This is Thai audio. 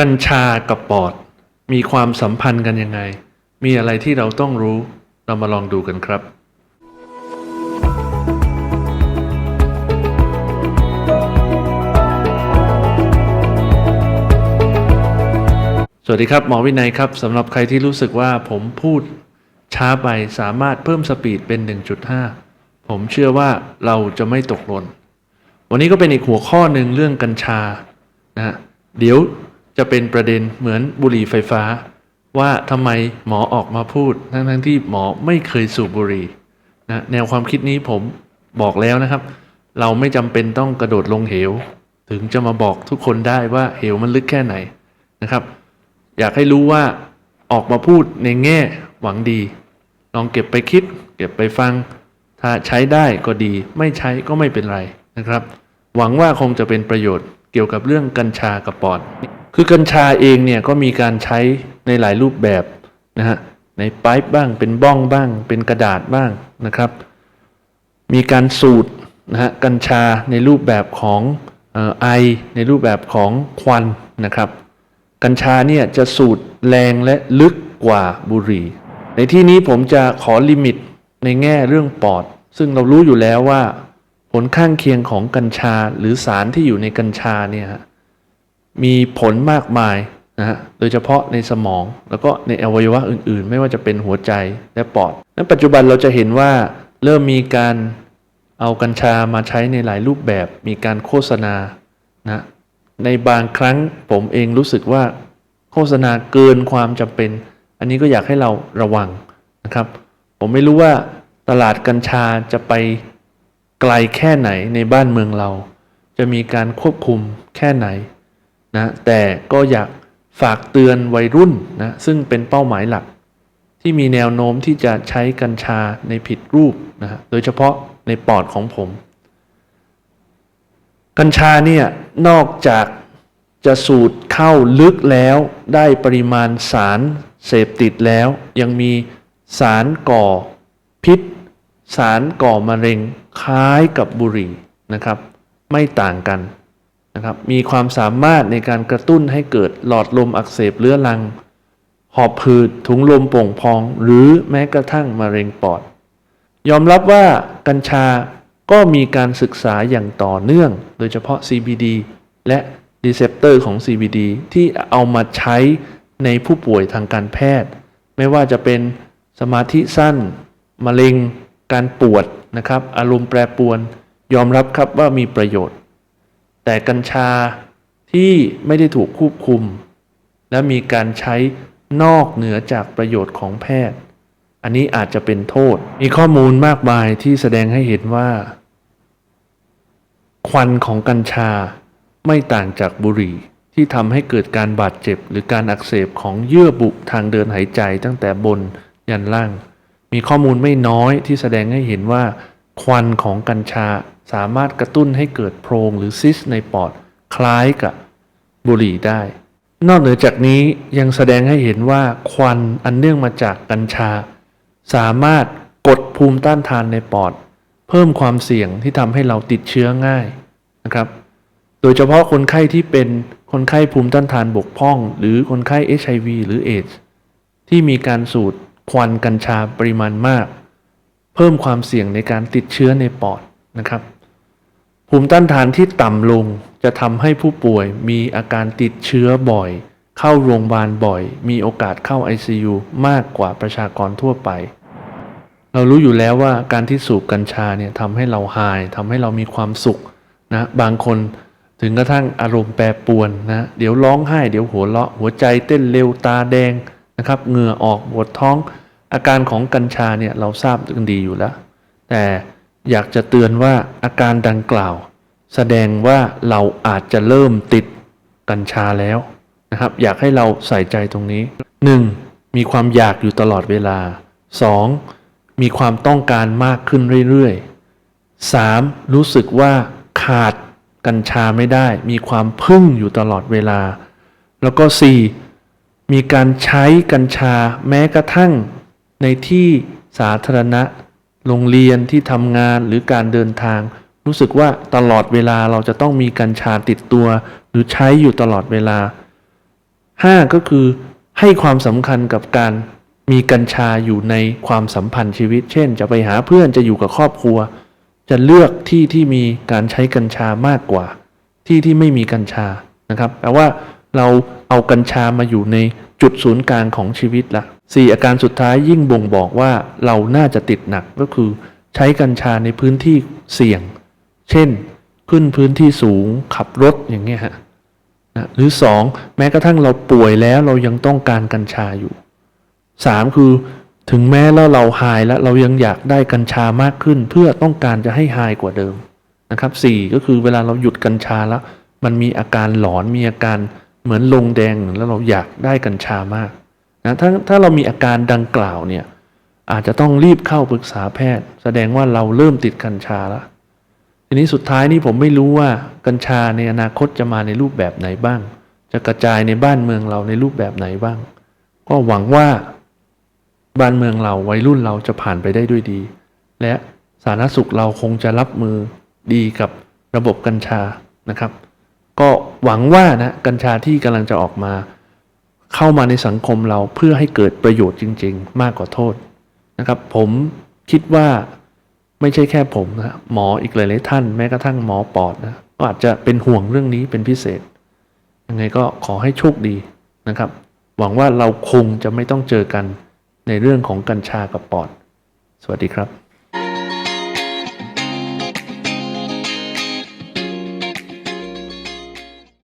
กัญชากับปอด มีความสัมพันธ์กันยังไง มีอะไรที่เราต้องรู้ เรามาลองดูกันครับ สวัสดีครับ หมอวินัยครับสำหรับใครที่รู้สึกว่าผมพูดช้าไปสามารถเพิ่มสปีดเป็น 1.5 ผมเชื่อว่าเราจะไม่ตกหล่น วันนี้ก็เป็นอีกหัวข้อหนึ่งเรื่องกัญชานะฮะเดี๋ยว จะเป็นประเด็นเหมือนบุหรี่ไฟฟ้า ว่าทำไมหมอออกมาพูด ทั้งทั้งๆที่หมอไม่เคยสูบบุหรี่นะแนวความคิดนี้ผมบอกแล้วนะครับ เราไม่จำเป็นต้องกระโดดลงเหว ถึงจะมาบอกทุกคนได้ว่าเหวมันลึกแค่ไหนนะครับ อยากให้รู้ว่าออกมาพูดในแง่หวังดี ลองเก็บไปคิด เก็บไปฟัง ถ้าใช้ได้ก็ดี ไม่ใช้ก็ไม่เป็นไรนะครับ หวังว่าคงจะเป็นประโยชน์ เกี่ยวกับเรื่องกัญชากับปอด คือกัญชาเองเนี่ยก็มีการใช้ในหลายรูปแบบนะฮะในไปป์บ้างเป็นบ้องบ้าง เป็นกระดาษบ้างนะครับ มีการสูดนะฮะกัญชาในรูปแบบของออไอในรูปแบบของควันนะครับ กัญชาเนี่ยจะสูดแรงและลึกกว่าบุหรี่ ในที่นี้ผมจะขอลิมิตในแง่เรื่องปอด ซึ่งเรารู้อยู่แล้วว่า ผลข้างเคียงของกัญชาหรือสารที่อยู่ในกัญชาเนี่ยมีผลมากมายนะฮะโดยเฉพาะในสมองแล้วก็ในอวัยวะอื่น ๆ ไม่ว่าจะเป็นหัวใจและปอดในปัจจุบันเราจะเห็นว่าเริ่มมีการเอากัญชามาใช้ในหลายรูปแบบ มีการโฆษณานะในบางครั้งผมเองรู้สึกว่าโฆษณาเกินความจำเป็น อันนี้ก็อยากให้เราระวังนะครับ ผมไม่รู้ว่าตลาดกัญชาจะไป ไกลแค่ไหนในบ้านเมืองเรา จะมีการควบคุมแค่ไหนนะแต่ก็อยากฝากเตือนวัยรุ่นนะซึ่งเป็นเป้าหมายหลัก ที่มีแนวโน้มที่จะใช้กัญชาในผิดรูปนะฮะโดยเฉพาะในปอดของผม กัญชาเนี่ยนอกจากจะสูดเข้าลึกแล้วได้ปริมาณสารเสพติดแล้ว ยังมีสารก่อพิษ สารก่อมะเร็ง คล้ายกับบุหรี่นะครับ ไม่ต่างกันนะครับ มีความสามารถในการกระตุ้นให้เกิดหลอดลมอักเสบเรื้อรัง หอบหืดถุงลมโป่งพอง หรือแม้กระทั่งมะเร็งปอด ยอมรับว่ากัญชาก็มีการศึกษาอย่างต่อเนื่อง โดยเฉพาะ CBD และรีเซพเตอร์ของ CBD ที่เอามาใช้ในผู้ป่วยทางการแพทย์ ไม่ว่าจะเป็นสมาธิสั้น มะเร็ง การปวด นะครับ อารมณ์แปรปรวนยอมรับครับว่ามีประโยชน์ แต่กัญชาที่ไม่ได้ถูกควบคุม และมีการใช้นอกเหนือจากประโยชน์ของแพทย์ อันนี้อาจจะเป็นโทษ มีข้อมูลมากมายที่แสดงให้เห็นว่า ควันของกัญชาไม่ต่างจากบุหรี่ที่ทำให้เกิดการบาดเจ็บ หรือการอักเสบของเยื่อบุทางเดินหายใจตั้งแต่บนยันล่าง มีข้อมูลไม่น้อยที่แสดงให้เห็นว่าควันของกัญชาสามารถกระตุ้นให้เกิดโพรงหรือซิสในปอดคล้ายกับบุหรี่ได้ นอกเหนือจากนี้ยังแสดงให้เห็นว่าควันอันเนื่องมาจากกัญชา สามารถกดภูมิต้านทานในปอด เพิ่มความเสี่ยงที่ทำให้เราติดเชื้อง่ายนะครับ โดยเฉพาะคนไข้ที่เป็นคนไข้ภูมิต้านทานบกพร่อง หรือคนไข้ HIV หรือเอดส์ที่มีการสูด ควันกัญชาปริมาณมาก เพิ่มความเสี่ยงในการติดเชื้อในปอดนะครับ ภูมิต้านทานที่ต่ำลงจะทำให้ผู้ป่วยมีอาการติดเชื้อบ่อย เข้าโรงพยาบาลบ่อย มีโอกาสเข้า ICU มากกว่าประชากรทั่วไป เรารู้อยู่แล้วว่าการที่สูบกัญชาเนี่ยทำให้เราหายทำให้เรามีความสุขนะบางคนถึงกระทั่งอารมณ์แปรปรวนนะเดี๋ยวร้องไห้ เดี๋ยวหัวเราะหัวใจเต้นเร็วตาแดงนะครับเหงื่อออกปวดท้อง อาการของกัญชาเนี่ยเราทราบกันดีอยู่แล้ว แต่อยากจะเตือนว่าอาการดังกล่าว แสดงว่าเราอาจจะเริ่มติดกัญชาแล้วนะครับ อยากให้เราใส่ใจตรงนี้ 1. มีความอยากอยู่ตลอดเวลา 2. มีความต้องการมากขึ้นเรื่อยๆ 3. รู้สึกว่าขาดกัญชาไม่ได้ มีความพึ่งอยู่ตลอดเวลา แล้วก็ 4. มีการใช้กัญชาแม้กระทั่ง ในที่สาธารณะ โรงเรียนที่ทำงานหรือการเดินทาง รู้สึกว่าตลอดเวลาเราจะต้องมีกัญชาติดตัว หรือใช้อยู่ตลอดเวลาห้าก็คือให้ความสำคัญกับการมีกัญชาอยู่ในความสัมพันธ์ชีวิต เช่น จะไปหาเพื่อนจะอยู่กับครอบครัว จะเลือกที่ที่มีการใช้กัญชามากกว่า ที่ที่ไม่มีกัญชานะครับแปลว่า เราเอากัญชามาอยู่ในจุดศูนย์กลางของชีวิตละสี่อาการสุดท้ายยิ่งบ่งบอกว่าเราน่าจะติดหนักก็คือ ใช้กัญชาในพื้นที่เสี่ยง เช่น ขึ้นพื้นที่สูงขับรถอย่างเงี้ยฮะนะหรือสองแม้กระทั่งเราป่วยแล้วเรายังต้องการกัญชาอยู่สามคือถึงแม้แล้วเราหายแล้วเรายังอยากได้กัญชามากขึ้น เพื่อต้องการจะให้หายกว่าเดิมนะครับสี่ก็คือเวลาเราหยุดกัญชาแล้ว มันมีอาการหลอนมีอาการ เหมือนลงแดงแล้วเราอยากได้กัญชามากนะถ้าถ้าเรามีอาการดังกล่าวเนี่ยอาจจะต้องรีบเข้าปรึกษาแพทย์ แสดงว่าเราเริ่มติดกัญชาแล้วทีนี้สุดท้ายนี่ผมไม่รู้ว่ากัญชาในอนาคตจะมาในรูปแบบไหนบ้าง จะกระจายในบ้านเมืองเราในรูปแบบไหนบ้าง ก็หวังว่าบ้านเมืองเราวัยรุ่นเราจะผ่านไปได้ด้วยดี และสาธารณสุขเราคงจะรับมือดีกับระบบกัญชานะครับ ก็หวังว่านะกัญชาที่กำลังจะออกมา เข้ามาในสังคมเราเพื่อให้เกิดประโยชน์จริง ๆ มากกว่าโทษนะครับ ผมคิดว่าไม่ใช่แค่ผมนะหมออีกหลายๆท่านแม้กระทั่งหมอปอดนะก็อาจจะเป็นห่วงเรื่องนี้เป็นพิเศษ ยังไงก็ขอให้โชคดีนะครับ หวังว่าเราคงจะไม่ต้องเจอกันในเรื่องของกัญชากับปอด สวัสดีครับ